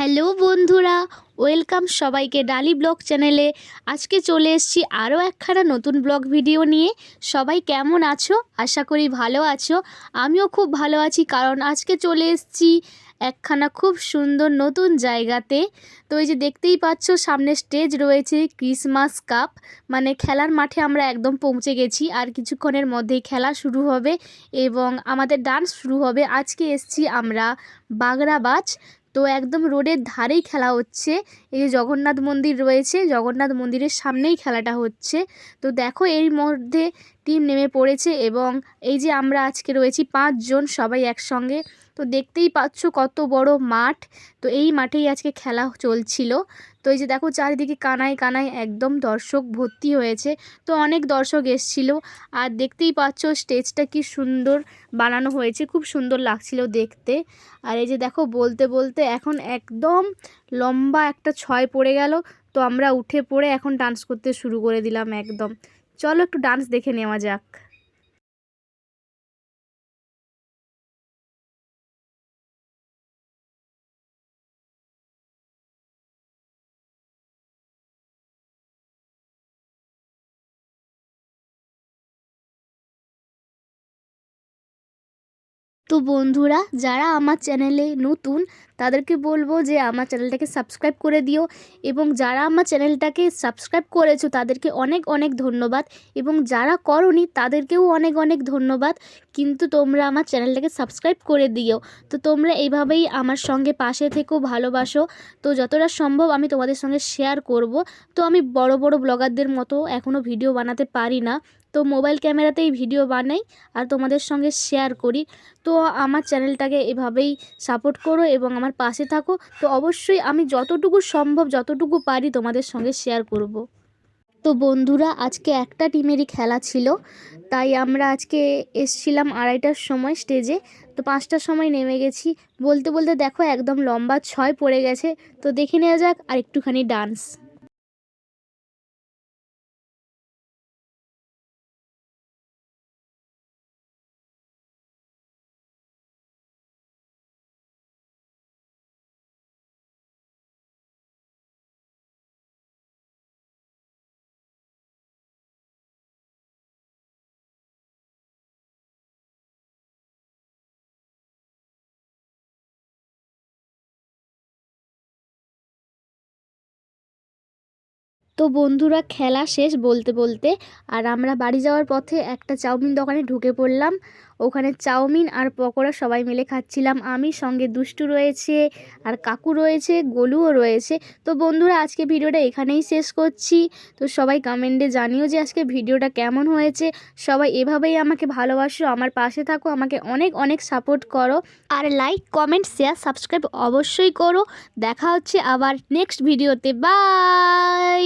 Hello বন্ধুরা, welcome সবাইকে ডালি ব্লগ চ্যানেলে। আজকে চলে এসছি আরও একখানা নতুন ব্লগ ভিডিও নিয়ে। সবাই কেমন আছো? আশা করি ভালো আছো। আমিও খুব ভালো আছি কারণ আজকে চলে এসছি একখানা খুব সুন্দর নতুন জায়গাতে। তো এই যে দেখতেই পাচ্ছ, সামনে স্টেজ রয়েছে ক্রিসমাস কাপ। মানে খেলার মাঠে আমরা একদম পৌঁছে গেছি, আর কিছুক্ষণের মধ্যেই খেলা শুরু হবে এবং আমাদের ডান্স শুরু হবে। আজকে এসছি আমরা বাগড়াবাজ। তো একদম রোডের ধারেই খেলা হচ্ছে। এই যে জগন্নাথ মন্দির রয়েছে, জগন্নাথ মন্দিরের সামনেই খেলাটা হচ্ছে। তো দেখো এর মধ্যে টিম নেমে পড়েছে এবং এই যে আমরা আজকে রয়েছি পাঁচজন সবাই একসঙ্গে। তো দেখতেই পাচ্ছ কত বড় মাঠ। তো এই মাঠেই আজকে খেলা চলছিল। তো এই যে দেখো চারিদিকে কানায় কানায় একদম দর্শক ভর্তি হয়েছে। তো অনেক দর্শক এসছিল। আর দেখতেই পাচ্ছ স্টেজটা কি সুন্দর বানানো হয়েছে, খুব সুন্দর লাগছিল দেখতে। আর এই যে দেখো বলতে বলতে এখন একদম লম্বা একটা ছয় পড়ে গেল। তো আমরা উঠে পড়ে এখন ডান্স করতে শুরু করে দিলাম একদম। চলো একটু ডান্স দেখে নেওয়া যাক। তো বন্ধুরা, যারা আমার চ্যানেলে নতুন, তাদেরকে বলব যে আমার চ্যানেলটাকে সাবস্ক্রাইব করে দিও এবং যারা আমার চ্যানেলটাকে সাবস্ক্রাইব করেছ, তাদেরকে অনেক অনেক ধন্যবাদ এবং যারা করনি, তাদেরকেও অনেক অনেক ধন্যবাদ। কিন্তু তোমরা আমার চ্যানেলটাকে সাবস্ক্রাইব করে দিও। তো তোমরা এইভাবেই আমার সঙ্গে পাশে থেকেও ভালোবাসো। তো যতটা সম্ভব আমি তোমাদের সঙ্গে শেয়ার করব। তো আমি বড় বড় ব্লগারদের মতো এখনও ভিডিও বানাতে পারি না। তো মোবাইল ক্যামেরাতেই ভিডিও বানাই আর তোমাদের সঙ্গে শেয়ার করি। তো আমার চ্যানেলটাকে এভাবেই সাপোর্ট করো এবং আমার পাশে থাকো। তো অবশ্যই আমি যতটুকু সম্ভব, যতটুকু পারি তোমাদের সঙ্গে শেয়ার করব। তো বন্ধুরা, আজকে একটা টিমেরই খেলা ছিল। তাই আমরা আজকে এসছিলাম আড়াইটার সময় স্টেজে। তো পাঁচটার সময় নেমে গেছি। বলতে বলতে দেখো একদম লম্বা ছয় পড়ে গেছে। তো দেখে নেওয়া যাক আর একটুখানি ডান্স। তো বন্ধুরা খেলা শেষ বলতে বলতে আর আমরা বাড়ি যাওয়ার পথে একটা চাউমিন দোকানে ঢুকে পড়লাম। ওখানে চাউমিন আর পকোড়া সবাই মিলে খাচ্ছিলাম। আমি সঙ্গে দুষ্টু রয়েছে আর কাকু রয়েছে, গোলুও রয়েছে। তো বন্ধুরা আজকে ভিডিওটা এখানেই শেষ করছি। তো সবাই কমেন্টে জানিও যে আজকে ভিডিওটা কেমন হয়েছে। সবাই এভাবেই আমাকে ভালোবাসো, আমার পাশে থাকো, আমাকে অনেক অনেক সাপোর্ট করো। আর লাইক কমেন্ট শেয়ার সাবস্ক্রাইব অবশ্যই করো। দেখা হচ্ছে আবার নেক্সট ভিডিওতে বাই